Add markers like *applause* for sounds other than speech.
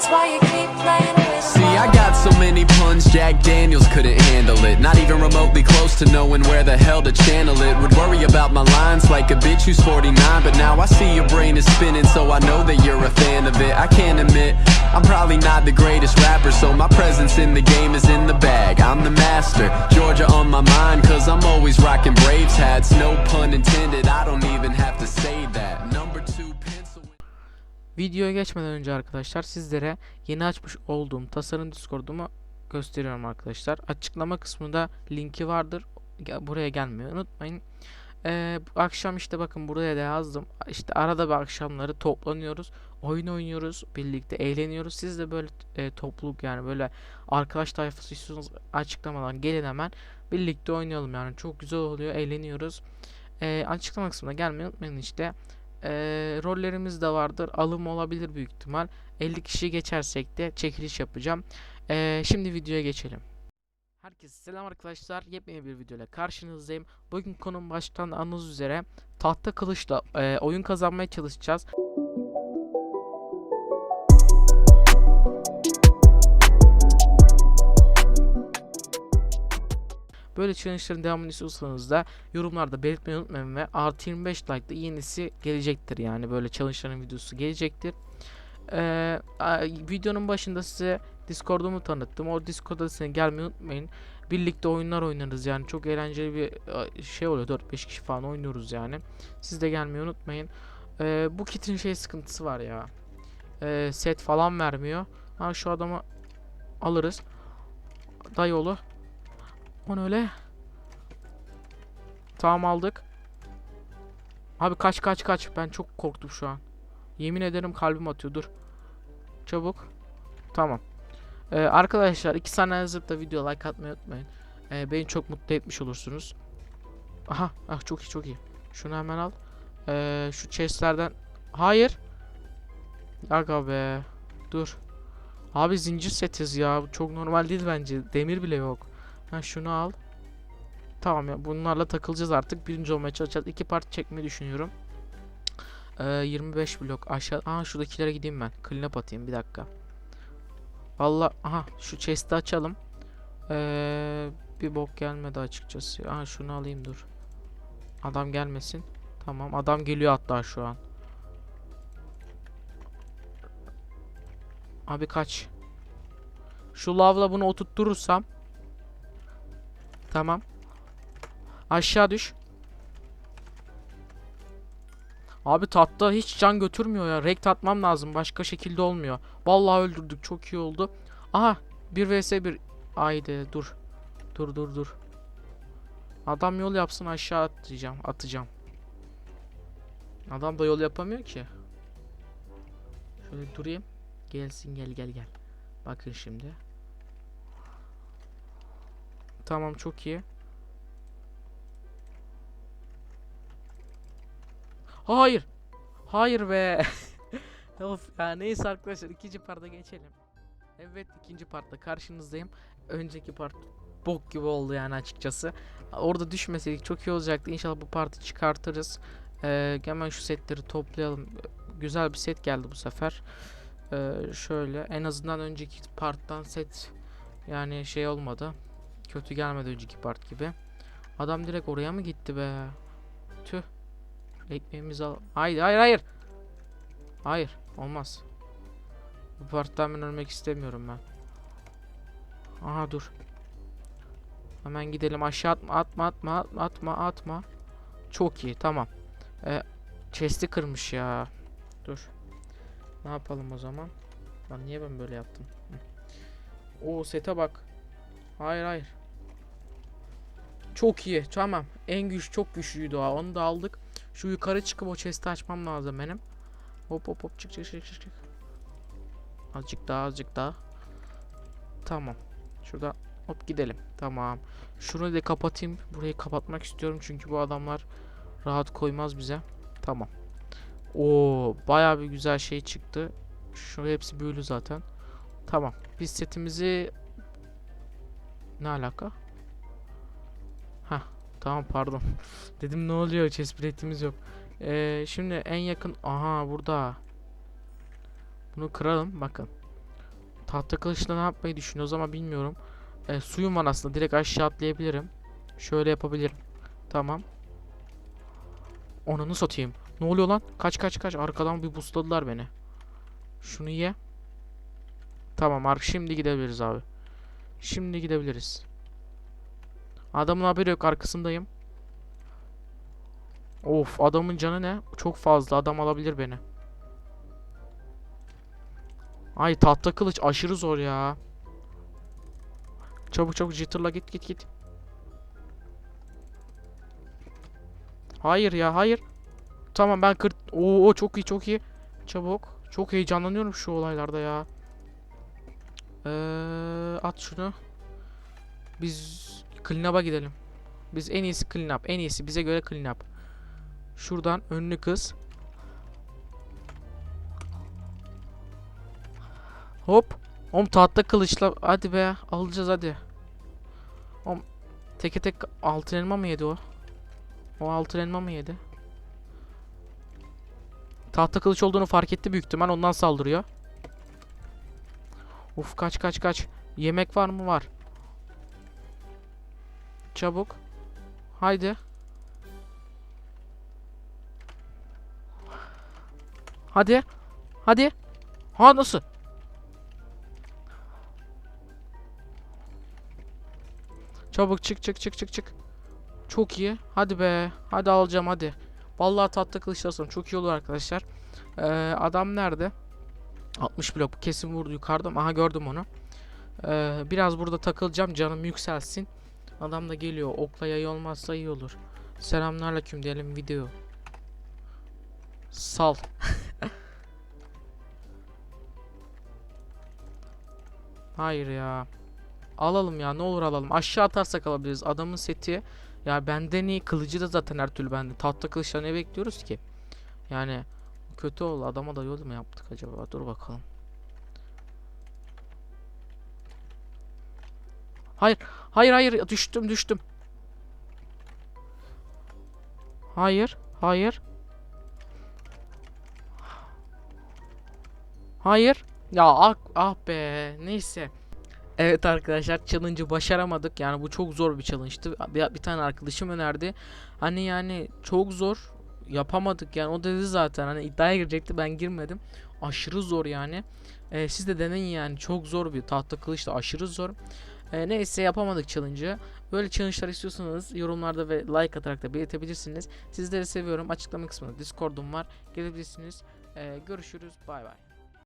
See, I got so many puns, Jack Daniels couldn't handle it. Not even remotely close to knowing where the hell to channel it. Would worry about my lines like a bitch who's 49, but now I see your brain is spinning, so I know that you're a fan of it. I can't admit, I'm probably not the greatest rapper, so my presence in the game is in the bag. I'm the master, Georgia on my mind, cause I'm always rocking Braves hats. No pun intended, I don't even have to say that. Pencil. Videoya geçmeden önce arkadaşlar sizlere yeni açmış olduğum tasarım Discord'umu gösteriyorum arkadaşlar. Açıklama kısmında linki vardır. Buraya gelmeyi unutmayın. Ee, akşam işte bakın buraya da yazdım. İşte arada bir akşamları toplanıyoruz. Oyun oynuyoruz. Birlikte eğleniyoruz. Siz de böyle e, topluluk yani böyle arkadaş tayfası istiyorsanız açıklamadan gelin hemen. Birlikte oynayalım yani. Çok güzel oluyor. Eğleniyoruz. Ee, açıklama kısmına gelmeyi unutmayın işte. Ee, rollerimiz de vardır. Alım olabilir büyük ihtimal. 50 kişi geçersek de çekiliş yapacağım. Ee, şimdi videoya geçelim. Herkese selam arkadaşlar. Yepyeni bir videoyla karşınızdayım. Bugün konum baştan anladığınız üzere tahta kılıçla e, oyun kazanmaya çalışacağız. Böyle challenge'ların devamını istiyorsanız da yorumlarda belirtmeyi unutmayın ve artı 25 like'da yenisi gelecektir yani böyle challenge'ların videosu gelecektir. Ee, videonun başında size Discord'umu tanıttım. O Discord'a size gelmeyi unutmayın. Birlikte oyunlar oynarız yani çok eğlenceli bir şey oluyor. 4-5 kişi falan oynuyoruz yani. Siz de gelmeyi unutmayın. Ee, bu kitin şey sıkıntısı var ya. Ee, set falan vermiyor. Ha şu adamı alırız. Dayıoğlu. O ne öyle? Tamam aldık. Abi kaç kaç kaç. Ben çok korktum şu an. Yemin ederim kalbim atıyor. Dur. Çabuk. Tamam. Ee, arkadaşlar iki saniye yazıp da video like atmayı unutmayın. Ee, beni çok mutlu etmiş olursunuz. Aha. Ah çok iyi çok iyi. Şunu hemen al. Ee, şu chestlerden. Hayır. Aga be. Dur. Abi zincir setiz ya. Çok normal değil bence. Demir bile yok. Ha şunu al. Tamam ya bunlarla takılacağız artık. Birinci olmaya çalışacağız. İki part çekmeyi düşünüyorum. Ee, 25 blok aşağı. Aha şuradakilere gideyim ben. Clean atayım bir dakika. Valla aha şu chest'i açalım. Ee, bir bok gelmedi açıkçası. Aha şunu alayım dur. Adam gelmesin. Tamam adam geliyor hatta şu an. Abi kaç. Şu lavla bunu oturtturursam Tamam. Aşağı düş. Abi tatlı hiç can götürmüyor ya. Rekt atmam lazım. Başka şekilde olmuyor. Vallahi öldürdük. Çok iyi oldu. Aha. 1 vs 1. Haydi dur. Dur dur dur. Adam yol yapsın aşağı atacağım. Atacağım. Adam da yol yapamıyor ki. Şöyle durayım. Gelsin gel gel gel. Bakın şimdi. Tamam çok iyi. Hayır. Hayır be. *laughs* of ya neyse arkadaşlar ikinci parta geçelim. Evet ikinci partta karşınızdayım. Önceki part bok gibi oldu yani açıkçası. Orada düşmeseydik çok iyi olacaktı. İnşallah bu partı çıkartırız. Ee, hemen şu setleri toplayalım. Güzel bir set geldi bu sefer. Ee, şöyle en azından önceki parttan set yani şey olmadı. Kötü gelmedi önceki part gibi. Adam direkt oraya mı gitti be? Tüh. Ekmeğimizi al. Hayır hayır hayır. Hayır olmaz. Bu parttan ben ölmek istemiyorum ben. Aha dur. Hemen gidelim aşağı atma atma atma atma atma atma. Çok iyi tamam. Ee, chest'i kırmış ya. Dur. Ne yapalım o zaman? Lan niye ben böyle yaptım? Oo sete bak. Hayır hayır. Çok iyi. Tamam. En güç çok güçlüydü o. Onu da aldık. Şu yukarı çıkıp o chest'i açmam lazım benim. Hop hop hop çık çık çık çık çık. Azıcık daha azıcık daha. Tamam. Şurada hop gidelim. Tamam. Şunu da kapatayım. Burayı kapatmak istiyorum çünkü bu adamlar rahat koymaz bize. Tamam. Oo, bayağı bir güzel şey çıktı. Şu hepsi büyülü zaten. Tamam. Biz setimizi ne alaka? Ha, tamam pardon. Dedim ne oluyor? Chest biletimiz yok. Ee, şimdi en yakın aha burada. Bunu kıralım bakın. Tahta kılıçla ne yapmayı düşünüyoruz ama bilmiyorum. E, suyum var aslında. Direkt aşağı atlayabilirim. Şöyle yapabilirim. Tamam. Onunu satayım. Ne oluyor lan? Kaç kaç kaç. Arkadan bir busladılar beni. Şunu ye. Tamam ar şimdi gidebiliriz abi. Şimdi gidebiliriz. Adamın haberi yok arkasındayım. Of adamın canı ne? Çok fazla adam alabilir beni. Ay tahta kılıç aşırı zor ya. Çabuk çabuk jitterla git git git. Hayır ya hayır. Tamam ben kır... Oo çok iyi çok iyi. Çabuk. Çok heyecanlanıyorum şu olaylarda ya. Ee, at şunu. Biz clean up'a gidelim. Biz en iyisi clean up. En iyisi bize göre clean up. Şuradan önlü kız. Hop. Oğlum tahta kılıçla hadi be alacağız hadi. Oğlum teke tek altın elma mı yedi o? O altın elma mı yedi? Tahta kılıç olduğunu fark etti büyük ihtimal ondan saldırıyor. Uf kaç kaç kaç. Yemek var mı? Var. Çabuk. Haydi. Hadi. Hadi. Ha nasıl? Çabuk çık çık çık çık çık. Çok iyi. Hadi be. Hadi alacağım hadi. Vallahi tatlı kılıçlasam çok iyi olur arkadaşlar. Ee, adam nerede? 60 blok kesin vurdu yukarıda. Aha gördüm onu. Ee, biraz burada takılacağım canım yükselsin. Adam da geliyor. Okla yayı olmazsa iyi olur. Selamünaleyküm diyelim video. Sal. *laughs* Hayır ya. Alalım ya ne olur alalım. Aşağı atarsak alabiliriz. Adamın seti ya benden iyi kılıcı da zaten her türlü bende. Tahta kılıçla ne bekliyoruz ki? Yani kötü oldu. Adama da yol mu yaptık acaba? Dur bakalım. Hayır. Hayır hayır düştüm düştüm. Hayır. Hayır. Hayır. Ya ah, ah be. Neyse. Evet arkadaşlar challenge'ı başaramadık. Yani bu çok zor bir challenge'tı. Bir, bir tane arkadaşım önerdi. Hani yani çok zor. Yapamadık yani o dedi zaten hani iddiaya girecekti ben girmedim. Aşırı zor yani. Ee, siz de deneyin yani çok zor bir tahta kılıç aşırı zor. Ee, neyse yapamadık challenge'ı. Böyle challenge'lar istiyorsanız yorumlarda ve like atarak da belirtebilirsiniz. Sizleri seviyorum. Açıklama kısmında Discord'um var. Gelebilirsiniz. Ee, görüşürüz. Bay bay.